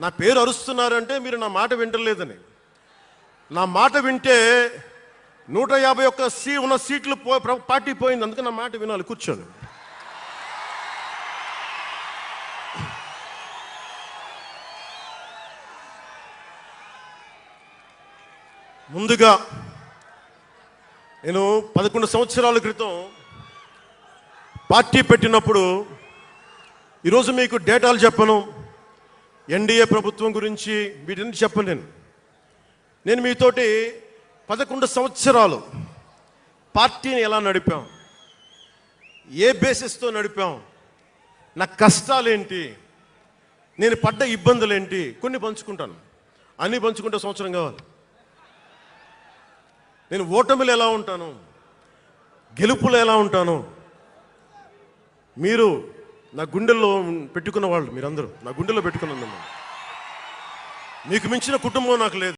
నా పేరు అరుస్తున్నారంటే మీరు నా మాట వింటలేదని. నా మాట వింటే నూట యాభై ఒక్క సీ ఉన్న సీట్లు పో పార్టీ పోయింది అందుకే నా మాట వినాలి. కూర్చోను ముందుగా నేను పదకొండు సంవత్సరాల క్రితం పార్టీ పెట్టినప్పుడు ఈరోజు మీకు డేటాలు చెప్పను. ఎన్డీఏ ప్రభుత్వం గురించి వీటిని చెప్పను నేను. నేను మీతోటి పదకొండు సంవత్సరాలు పార్టీని ఎలా నడిపాం? ఏ బేసిస్తో నడిపాం? నా కష్టాలేంటి? నేను పడ్డ ఇబ్బందులేంటి? కొన్ని పంచుకుంటాను. అన్నీ పంచుకుంటే సంవత్సరం కావాలి. నేను ఓటమిలు ఎలా ఉంటాను? గెలుపులు ఎలా ఉంటాను? మీరు నా గుండెల్లో పెట్టుకున్న వాళ్ళు మీరందరూ. నా గుండెలో పెట్టుకున్న మీకు మించిన కుటుంబం నాకు లేదు.